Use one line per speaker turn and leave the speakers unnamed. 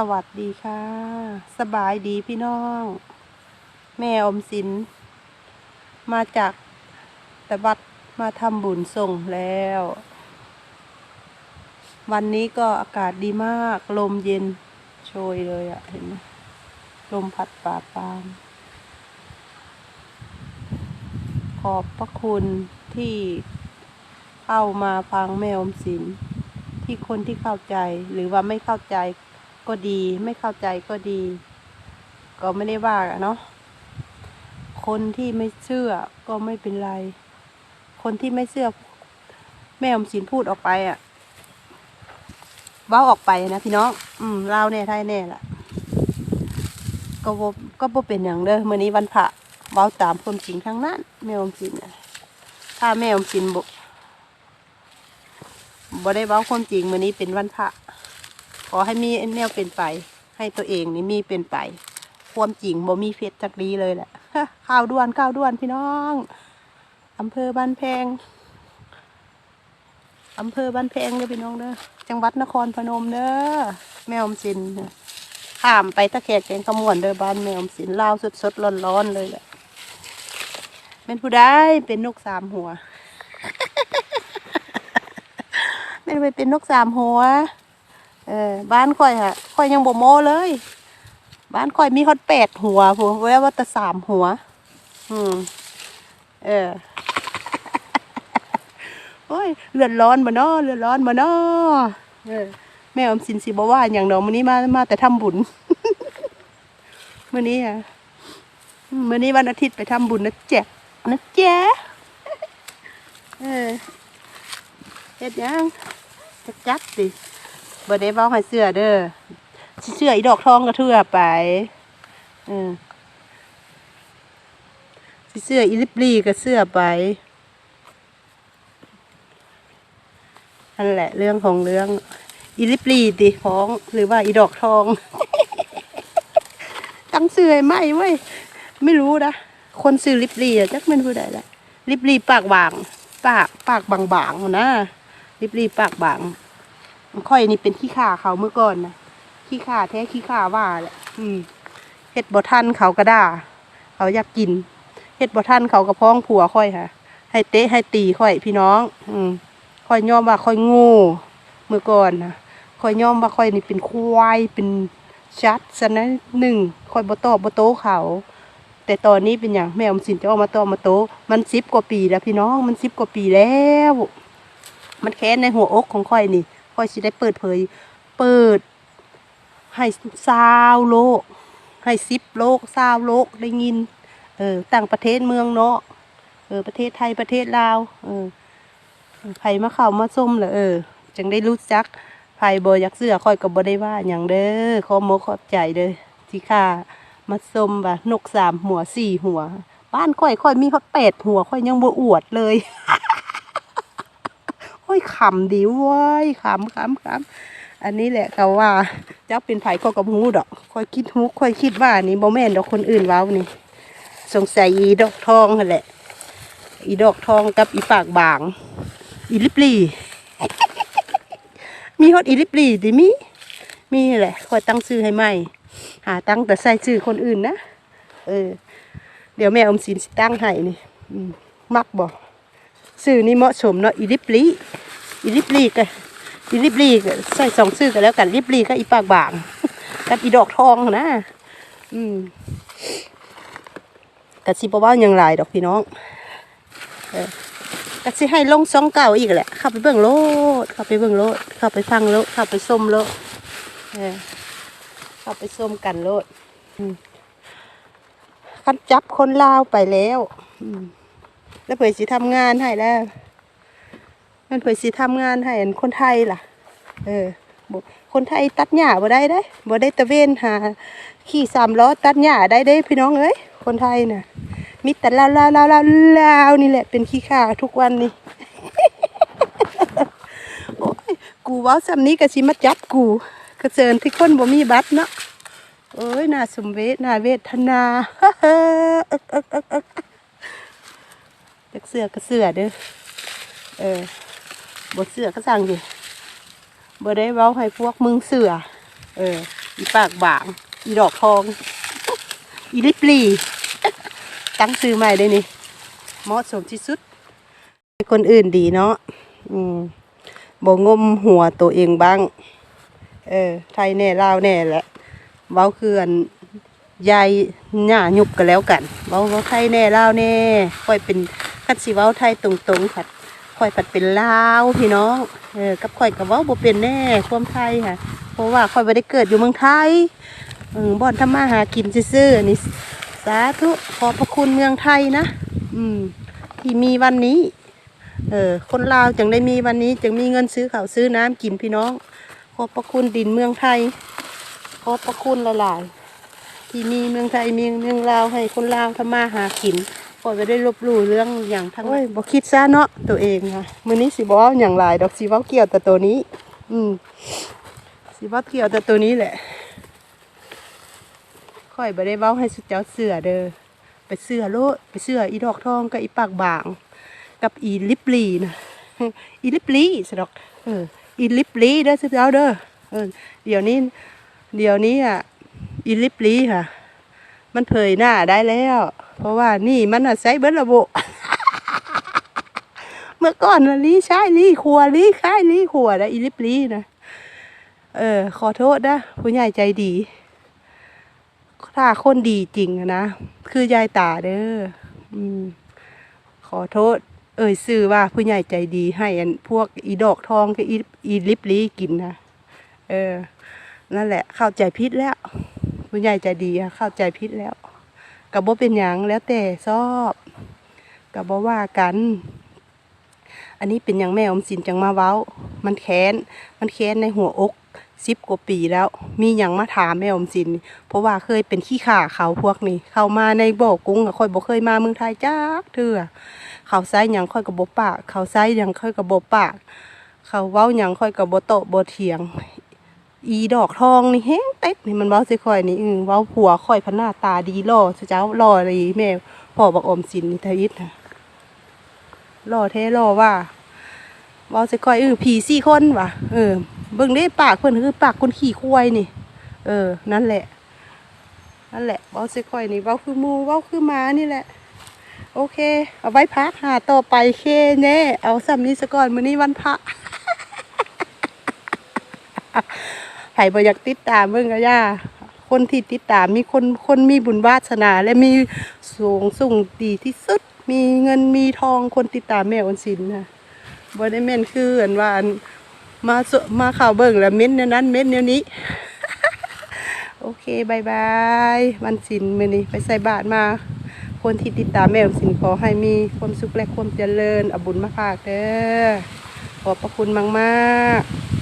สวัสดีค่ะ สบายดีพี่น้อง แม่อมสิน มาจากตะบัดมาทำบุญส่งแล้ว วันนี้ก็อากาศดีมาก ลมเย็นโชยเลยอะเห็นไหมลมพัดป่าปามขอบพระคุณที่เข้ามาฟังแม่อมสินที่คนที่เข้าใจหรือว่าไม่เข้าใจ ก็ดี ไม่เข้าใจก็ดี ก็ไม่ได้ว่าอะเนาะคนที่ไม่เชื่อก็ไม่เป็นไร คนที่ไม่เชื่อ แม่อมสินพูดออกไปอะ่ะว้าออกไปนะพี่น้อง อืมลาวแน่ไทยแน่ละก็บก็บ่เป็นอย่างเด้อมื้อนี้วันพระเว้าตามความจริงทั้งนั้น แม่อมสินนะถ้าแม่อมสินบ่บ่ได้เว้าความจริงมื้อนี้เป็นวันพระ อให้มีแนวเป็นไป ให้ตัวเองนี่มีเป็นไปความจริงบ่มีเพชรจักดีเลยแหละข้าวด้วนข้าวด้วนพี่น้องอำเภอบ้านแพงอำเภอบ้านแพงเด้อพี่น้องเด้อจังหวัดนครพนมเด้อแม่อมสินข้ามไปตะแคกแกงขมวนเด้อบ้านแม่อมสินลาวสดๆร้อนๆเลยแหละเป็นผู้ได้เป็นนกสามหัวไม่ได้ไปเป็นนกสามหัว เออบ้านค่อยค่ะค่อยยังบ่โมเลย บ้านค่อยมีฮอดแปดหัวผมแว่าว่าแต่สามหัว อืม เออโอ้ยเลือดร้อนมาเนาะเลือดร้อนมาเนาะเออแม่อมสินสิบ่ว่าอย่างดอกมื้อนี้มามาแต่ทำบุญมื้อนี้อะมื้อนี้วันอาทิตย์ไปทำบุญนะแจ๊ะนะแจ๊ะเออเฮ็ดยังจักจักสิ บ่ได้เว้าให้เสื้อเด้อสิเสื้ออีดอกทองก็เทื่อไปเออสิเสื้ออีลิบลีก็เสื้อไปนั่นแหละเรื่องของเรื่องอีลิบลีติของหรือว่าอีดอกทอง ตั้งเสื้อไหมเว้ยไม่รู้นะคนซื้อลิบลีอะจักม่นผู้ใดละลิบลีปากบาง ปากปากบางๆนะรีบรีปากบาง ค่อยนี่เป็นขี้ข่าเขาเมื่อก่อนนะขี้ข่าแท้ขี้ข่าว่าแหละอืมเฮ็ดบ่ทันเขาก็ด่าเขาอยากกินเฮ็ดบ่ทันเขาก็พ้องผัวค่อยค่ะ ให้เตะให้ตีค่อยพี่น้อง อืมค่อยยอมว่าค่อยง่เมื่อก่อนนะค่อยยอมว่าค่อยนี่เป็นควายเป็นชัดซะนะหนึ่งค่อยบ่ตอบบ่โต้เขา แต่ตอนนี้เป็นอย่างแม่อมสินจะออกมาตอมาโต้มันสิบกว่าปีแล้วพี่น้องมันสิบกว่าปีแล้ว มันแค้นในหัวอกของค่อยนี่ ค่อยสิได้เปิดเผย เปิด ให้ซาวโลก ให้ซิปโลกซาวโลกได้ยิน เออต่างประเทศเมืองเนาะเออ ประเทศไทยประเทศลาวเออไผมาเข้ามาส้มเหรอเออจึงได้รู้จักไผบอยากเสื้อค่อยก็บ่ได้ว่าอย่างเด้อขอโมขอบใจเด้อที่ค่ามาส้มว่านกสามหัวสี่หัว บ้านค่อยค่อยมีเขาแปดหัว ค่อยยังบ่อวดเลย ยขำดีเว้ยขำขำขำอันนี้แหละเขาว่าเจ้าเป็นไผ่ก็กับหูดอกค่อยคิดหูค่อยคิดว่านี่บ่แม่นดอกคนอื่นว้านี่ สงสัยอีดอกทองนั่นแหละ อีดอกทองกับอีปากบาง อีลิปลีมีฮอดอีลิปลีดิมีมีแหละคอยตั้งชื่อให้ใหม่หาตั้งแต่ใส่ชื่อคนอื่นนะเออ เดี๋ยวแม่อมสินสตั้งให้นี่มักบอกชื่อนี้เหมาะสมเนาะอีลิปลี อีลิปลีก็อีลิปลีก็ใส่สองชื่อกันแล้วกันลิปลีก็อีปากบางกับอีดอกทองนะ อืมกะสิบว่าอย่างไรดอกพี่น้องกะสิให้ลงซองเก่าอีกแหละเข้าไปเบิ่งโลดเข้าไปเบิ่งโลดเข้าไปฟังโลดเข้าไปส้มโลดเข้าไปส้มกันโลดอืมคันจับคนลาวไปแล้วแล้วเผยสิทำงานให้แล้ว มันเผยสิทำงานให้คนไทยล่ะ เออคนไทยตัดหญ้าบ่ได้ได้บ่ได้ตะเวนหา ขี่สามล้อตัดหญ้าได้เด้พี่น้องเอ้ยคนไทยน่ะมีแต่ลาวลาวลาวลาวลาวนี่แหละเป็นขี้ข่าทุกวันนี่โอ้ยกูว้าซำนี้ก็สิมาจับกูกระเจิญที่คนบ่มีบัตรเนาะโอ้ยน่าสมเวทน่าเวทนาเอิกเอิกเอิกเอิกจักเสือก็เสือเด้อเออ บทเสือก็สั่งดิบ่ได้เว้าให้พวกมึงเสือ เออ อีปากบาง อีดอกทอง อีลิปลี ตั้งซื้อใหม่ได้นี่เหมาะสมที่สุด คนอื่นดีเนาะ อืมบ่งมหัวตัวเองบ้าง เออ ไทยแน่ลาวแน่แหละเว้าเคืออันยายหน้ายุบกันแล้วกัน เว้าเว้าไทยแน่ลาวแน่ค่อยเป็นคัดสิเว้าไทยตรงๆค่ะ ค่อยผัดเป็นลาวพี่น้อง เออกับค่อยกับว้าบ่เป็นแน่ความไทยค่ะ เพราะว่าค่อยบ่ได้เกิดอยู่เมืองไทยเออบ่อนทำมาหากินซื่อๆนี่สาธุขอบพระคุณเมืองไทยนะ อืม ที่มีวันนี้ เออ คนลาวจึงได้มีวันนี้จึงมีเงินซื้อข้าวซื้อน้ำกินพี่น้อง ขอบพระคุณดินเมืองไทย ขอบพระคุณหลายๆที่มีเมืองไทยมีเมืองลาวให้คนลาวทำมาหากิน คอยไปได้ลบลู่เรื่องอย่างทั้งนั้นบ่คิดซะเนาะตัวเองค่ะมื้อนี้สิบ่อาอย่างหลายดอกสิเว้าเกี่ยวแต่ตัวนี้ อืมสิเว้าเกี่ยวแต่ตัวนี้แหละค่อยบ่ได้เว้าให้สุดเจ้าเสือเด้อไปเสือโลดไปเสืออีดอกทองกับอีปากบาง กับอีลิปลีนะอีลิปลีสะดอกเอออีลิปลีเด้อสุดเจ้าเด้อเออเดี๋ยวนี้เดี๋ยวนี้อะอีลิปลีค่ะ มันเผยหน้าได้แล้ว เพราะว่านี่มันอะใช้เบิร์ระบบ เมื่อก่อนนะลีใช้ลีขัวลีค่ายลีขัวนะอีลิปลีนะเออ ขอโทษนะผู้ใหญ่ใจดี ถ้าคนดีจริงนะ คือยายตาเด้ออืม ขอโทษ เอ่ยซื่อว่าผู้ใหญ่ใจดีให้อันพวกอีดอกทองกับอีอีลิปลีกินนะเออ นั่นแหละ เข้าใจพิษแล้ว ผู้ใหญ่ใจดีเข้าใจพิษแล้ว กับบ่เป็นหยังแล้วแต่ชอบกับบ่ว่ากัน อันนี้เป็นอย่างแม่อมสินจังมาเว้า มันแค้น มันแค้นในหัวอกสิบกว่าปีแล้ว มีอย่างมาถามแม่อมสิน เพราะว่าเคยเป็นขี้ข่าเขาพวกนี้ เข้ามาในบ่อกุ้งอะค่อยบ่เคยมาเมืองไทยจ้าเถื่อเขาไซหยังค่อยกับบ่ปาก เขาไซหยังค่อยกับบ่ปาก เขาเว้าหยังค่อยกับบ่โตบ่เถียง อีดอกทองนี่แห้งเต็ดนี่มันเว้าสิค่อยนี่อือเว้าผัวค่อยพนหน้าตาดีล่อเจ้าล่อเลยแม่พ่อบอกอมสินนี่ทวิตนะล่อแท้ล่อว่าเว้าสิค่อยเออผีสี่คนว่ะเออเบิ่งได้ปากเพิ่นคือปากคนขี่ควายนี่ เออ นั่นแหละ นั่นแหละเว้าสิค่อยนี่เว้าคือมูเว้าคือมานี่แหละโอเค เอาไว้พักหาต่อไปเคแน่เอาซ้ำนี้ซะก่อนมื้อนี้วันพระ ไผบ่อยากติดตามเบิ่งก็ย่าคนที่ติดตามมีคนคนมีบุญวาสนาและมีสูงส่งดีที่สุด มีเงินมีทองคนติดตามแม่ออนสินนะบ่ได้แม่นคืออันว่าอันมาสมาข่าวเบิ่งแล้วเม้นแนวนั้นเม้นแนวนี้ โอเคบายบายวันศิลมื้อนี้ไปใส่บาตรมา คนที่ติดตามแม่ออนสินขอให้มีความสุขและความเจริญอบุญมาฝากเด้อขอบพระคุณมากๆ